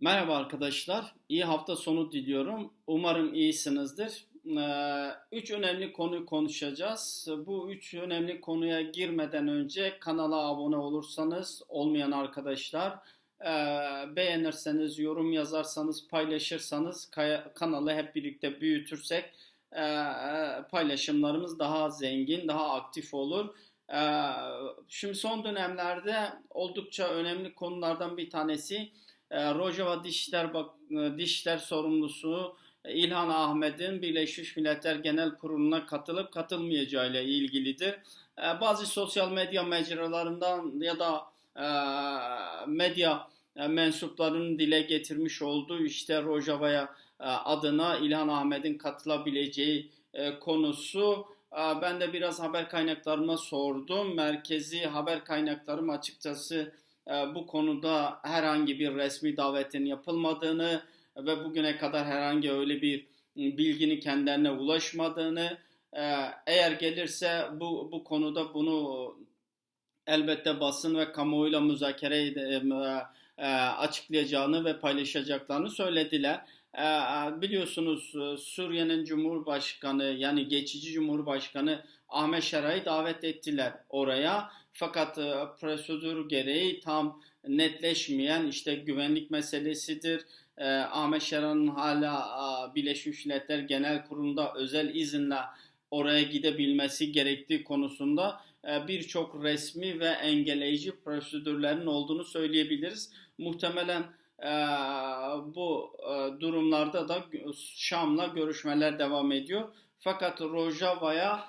Merhaba arkadaşlar. İyi hafta sonu diliyorum. Umarım iyisinizdir. Ee, Üç önemli konu konuşacağız. Bu üç önemli konuya girmeden önce kanala abone olursanız, olmayan arkadaşlar, e, beğenirseniz, yorum yazarsanız, paylaşırsanız, kanalı hep birlikte büyütürsek e, paylaşımlarımız daha zengin, daha aktif olur. E, Şimdi son dönemlerde oldukça önemli konulardan bir tanesi Rojava Dişler e, Dişler sorumlusu e, İlhan Ahmet'in Birleşmiş Milletler Genel Kurulu'na katılıp katılmayacağı ile ilgilidir. E, Bazı sosyal medya mecralarından ya da e, medya e, mensuplarının dile getirmiş olduğu işte Rojava'ya e, adına İlhan Ahmet'in katılabileceği e, konusu. E, Ben de biraz haber kaynaklarıma sordum. Merkezi haber kaynaklarım açıkçası e, bu konuda herhangi bir resmi davetin yapılmadığını ve bugüne kadar herhangi öyle bir ıı, bilginin kendilerine ulaşmadığını e, eğer gelirse bu bu konuda bunu elbette basın ve kamuoyuyla müzakere e, e, açıklayacağını ve paylaşacaklarını söylediler. E, biliyorsunuz Suriye'nin Cumhurbaşkanı yani geçici Cumhurbaşkanı Ahmet Şara'yı davet ettiler oraya. Fakat e, prosedür gereği tam netleşmeyen işte güvenlik meselesidir. E, Ahmet Şara'nın hala e, Birleşmiş Milletler Genel Kurulu'nda özel izinle oraya gidebilmesi gerektiği konusunda e, birçok resmi ve engelleyici prosedürlerin olduğunu söyleyebiliriz. Muhtemelen e, bu durumlarda da Şam'la görüşmeler devam ediyor. Fakat Rojava'ya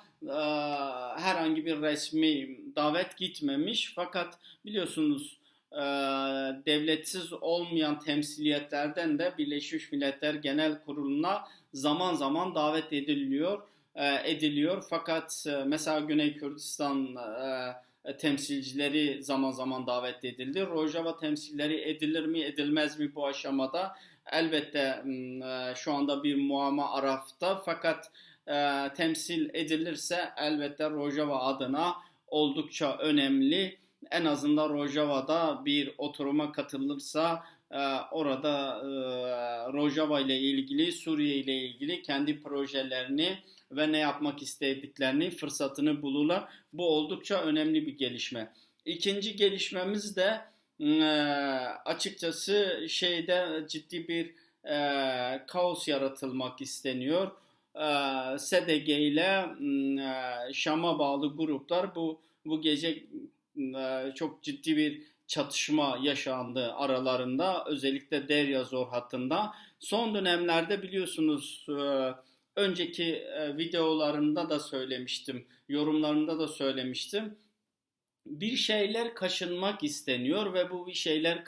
herhangi bir resmi davet gitmemiş. Fakat biliyorsunuz e, devletsiz olmayan temsiliyetlerden de Birleşmiş Milletler Genel Kurulu'na zaman zaman davet ediliyor e, ediliyor. Fakat e, mesela Güney Kürdistan temsilcileri zaman zaman davet edildi. Rojava temsilcileri edilir mi edilmez mi bu aşamada? Elbette şu anda bir muamma arafta fakat temsil edilirse elbette Rojava adına oldukça önemli. En azından Rojava'da bir oturuma katılırsa e, orada e, Rojava ile ilgili, Suriye ile ilgili kendi projelerini ve ne yapmak istediklerini fırsatını bulurlar. Bu oldukça önemli bir gelişme. İkinci gelişmemiz de e, açıkçası şeyde ciddi bir kaos yaratılmak isteniyor. E, SDG ile e, Şam'a bağlı gruplar bu bu gece e, çok ciddi bir çatışma yaşandı aralarında özellikle Derya Zor hattında. Son dönemlerde biliyorsunuz e, önceki videolarımda da söylemiştim, yorumlarımda da söylemiştim. Bir şeyler kaşınmak isteniyor ve bu bir şeyler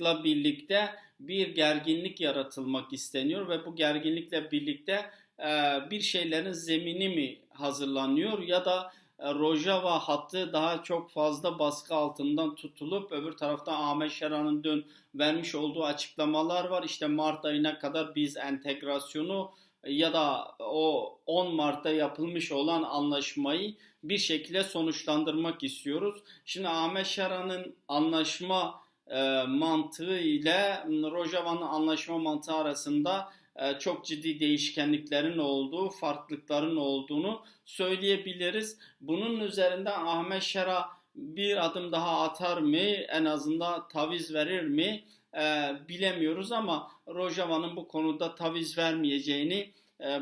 kaşınmakla birlikte bir gerginlik yaratılmak isteniyor ve bu gerginlikle birlikte e, bir şeylerin zemini mi hazırlanıyor ya da e, Rojava hattı daha çok fazla baskı altından tutulup öbür tarafta Ahmet Şera'nın dün vermiş olduğu açıklamalar var. İşte Mart ayına kadar biz entegrasyonu ya da o 10 Mart'ta yapılmış olan anlaşmayı bir şekilde sonuçlandırmak istiyoruz. Şimdi Ahmet Şara'nın anlaşma e, mantığı ile Rojava'nın anlaşma mantığı arasında e, çok ciddi değişkenliklerin olduğu, farklılıkların olduğunu söyleyebiliriz. Bunun üzerinden Ahmet Şara bir adım daha atar mı, en azından taviz verir mi e, bilemiyoruz ama Rojava'nın bu konuda taviz vermeyeceğini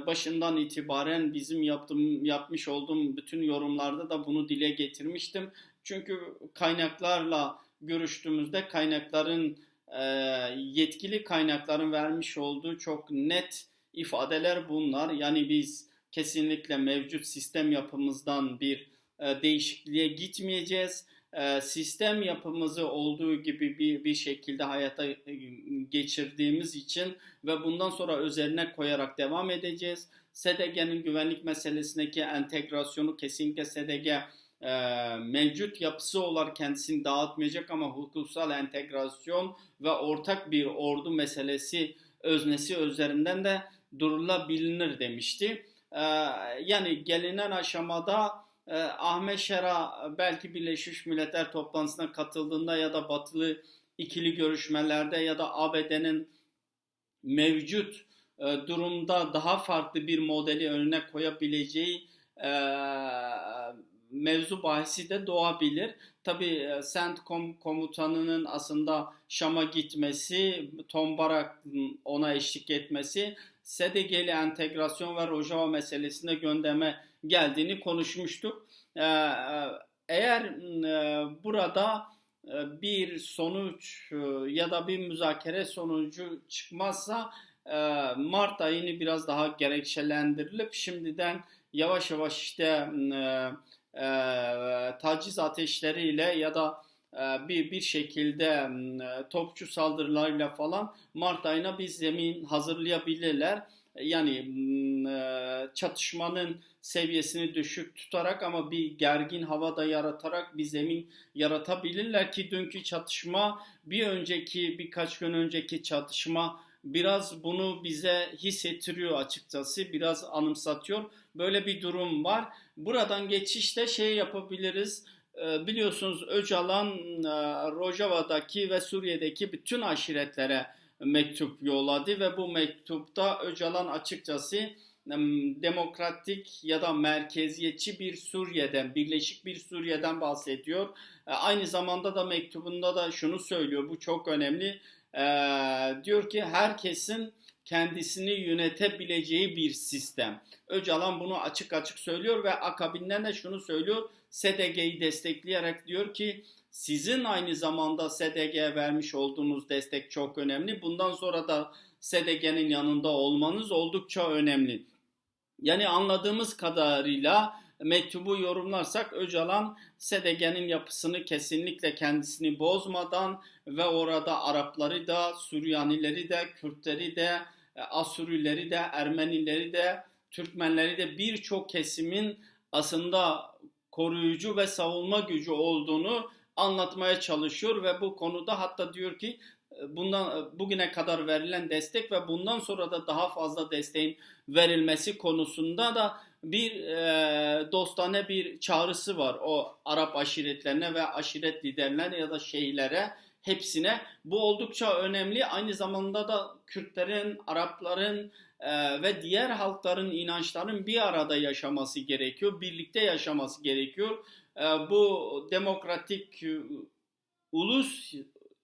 başından itibaren bizim yaptığım, yapmış olduğum bütün yorumlarda da bunu dile getirmiştim. Çünkü kaynaklarla görüştüğümüzde kaynakların e, yetkili kaynakların vermiş olduğu çok net ifadeler bunlar. Yani biz kesinlikle mevcut sistem yapımızdan bir e, değişikliğe gitmeyeceğiz. E, sistem yapımızı olduğu gibi bir, bir şekilde hayata geçirdiğimiz için ve bundan sonra üzerine koyarak devam edeceğiz. SDG'nin güvenlik meselesindeki entegrasyonu kesinlikle SDG e, mevcut yapısı olarak kendisini dağıtmayacak ama hukuksal entegrasyon ve ortak bir ordu meselesi öznesi üzerinden de durulabilir demişti. E, yani gelinen aşamada e, Ahmet Şera belki Birleşmiş Milletler toplantısına katıldığında ya da batılı ikili görüşmelerde ya da ABD'nin mevcut e, durumda daha farklı bir modeli önüne koyabileceği e, mevzu bahsi de doğabilir. Tabii CENTCOM komutanının aslında Şam'a gitmesi, Tom Barak'ın ona eşlik etmesi, SDG'li entegrasyon ve Rojava meselesinde gündeme geldiğini konuşmuştuk. Eğer burada bir sonuç ya da bir müzakere sonucu çıkmazsa Mart ayını biraz daha gerekçelendirilip şimdiden yavaş yavaş işte e, taciz ateşleriyle ya da e, bir bir şekilde e, topçu saldırılarıyla falan Mart ayına bir zemin hazırlayabilirler. Yani e, çatışmanın seviyesini düşük tutarak ama bir gergin havada yaratarak bir zemin yaratabilirler ki dünkü çatışma bir önceki birkaç gün önceki çatışma biraz bunu bize hissettiriyor açıkçası. Biraz anımsatıyor. Böyle bir durum var. Buradan geçişte şey yapabiliriz. Ee, biliyorsunuz Öcalan e, Rojava'daki ve Suriye'deki bütün aşiretlere mektup yolladı ve bu mektupta Öcalan açıkçası demokratik ya da merkeziyetçi bir Suriye'den, birleşik bir Suriye'den bahsediyor. E, aynı zamanda da mektubunda da şunu söylüyor, bu çok önemli. E, diyor ki herkesin kendisini yönetebileceği bir sistem. Öcalan bunu açık açık söylüyor ve akabinden de şunu söylüyor. SDG'yi destekleyerek diyor ki sizin aynı zamanda SDG'ye vermiş olduğunuz destek çok önemli. Bundan sonra da SDG'nin yanında olmanız oldukça önemli. Yani anladığımız kadarıyla mektubu yorumlarsak Öcalan SDG'nin yapısını kesinlikle kendisini bozmadan ve orada Arapları da, Süryanileri de, Kürtleri de, e, Asurileri de, Ermenileri de, Türkmenleri de birçok kesimin aslında koruyucu ve savunma gücü olduğunu anlatmaya çalışıyor ve bu konuda hatta diyor ki e, bundan e, bugüne kadar verilen destek ve bundan sonra da daha fazla desteğin verilmesi konusunda da bir e, dostane bir çağrısı var o Arap aşiretlerine ve aşiret liderlerine ya da şeylere hepsine. Bu oldukça önemli. Aynı zamanda da Kürtlerin, Arapların e, ve diğer halkların inançların bir arada yaşaması gerekiyor. Birlikte yaşaması gerekiyor. E, bu demokratik e, ulus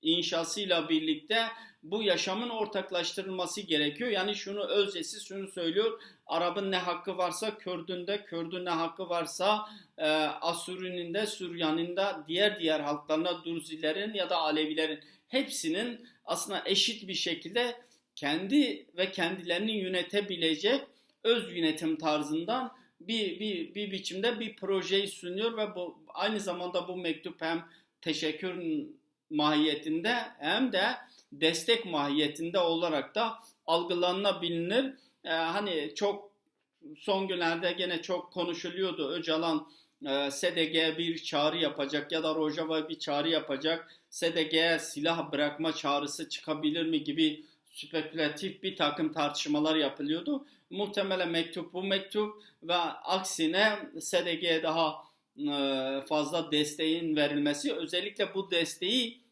inşasıyla birlikte bu yaşamın ortaklaştırılması gerekiyor. Yani şunu özesi şunu söylüyor. Arap'ın ne hakkı varsa Kürdün de, Kürdün ne hakkı varsa e, Asuri'nin de, Süryan'ın da, diğer diğer halklarına, Durzilerin ya da Alevilerin hepsinin aslında eşit bir şekilde kendi ve kendilerini yönetebilecek öz yönetim tarzından bir, bir, bir biçimde bir projeyi sunuyor ve bu aynı zamanda bu mektup hem teşekkür mahiyetinde hem de destek mahiyetinde olarak da algılanabilir. Ee, hani çok son günlerde gene çok konuşuluyordu. Öcalan e, SDG'ye bir çağrı yapacak ya da Rojava bir çağrı yapacak. SDG'ye silah bırakma çağrısı çıkabilir mi gibi spekülatif bir takım tartışmalar yapılıyordu. Muhtemelen mektup bu mektup ve aksine SDG'ye daha e, fazla desteğin verilmesi özellikle bu desteği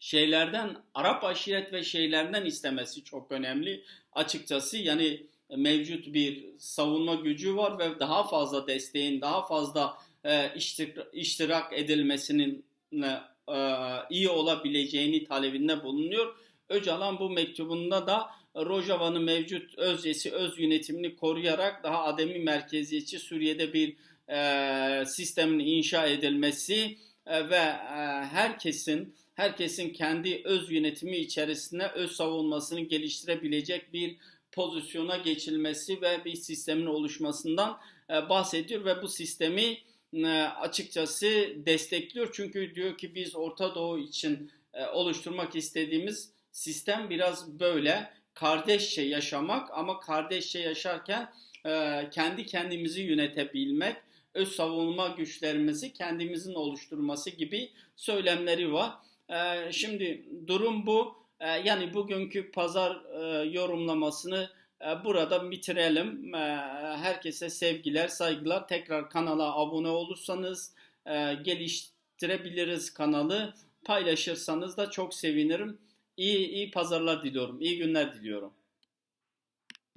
şeylerden Arap aşiret ve şeylerden istemesi çok önemli. Açıkçası yani mevcut bir savunma gücü var ve daha fazla desteğin, daha fazla e, iştirak edilmesinin e, iyi olabileceğini talebinde bulunuyor. Öcalan bu mektubunda da Rojava'nın mevcut özyesi, öz yönetimini koruyarak daha ademi merkeziyetçi Suriye'de bir e, sistemin inşa edilmesi e, ve e, herkesin herkesin kendi öz yönetimi içerisinde öz savunmasını geliştirebilecek bir pozisyona geçilmesi ve bir sistemin oluşmasından e, bahsediyor ve bu sistemi e, açıkçası destekliyor. Çünkü diyor ki biz Orta Doğu için e, oluşturmak istediğimiz sistem biraz böyle kardeşçe yaşamak ama kardeşçe yaşarken kendi kendimizi yönetebilmek, öz savunma güçlerimizi kendimizin oluşturması gibi söylemleri var. Ee, şimdi durum bu. Ee, yani bugünkü pazar e, yorumlamasını e, burada bitirelim. Ee, herkese sevgiler, saygılar. Tekrar kanala abone olursanız e, geliştirebiliriz kanalı. paylaşırsanız da çok sevinirim. İyi iyi pazarlar diliyorum. İyi günler diliyorum.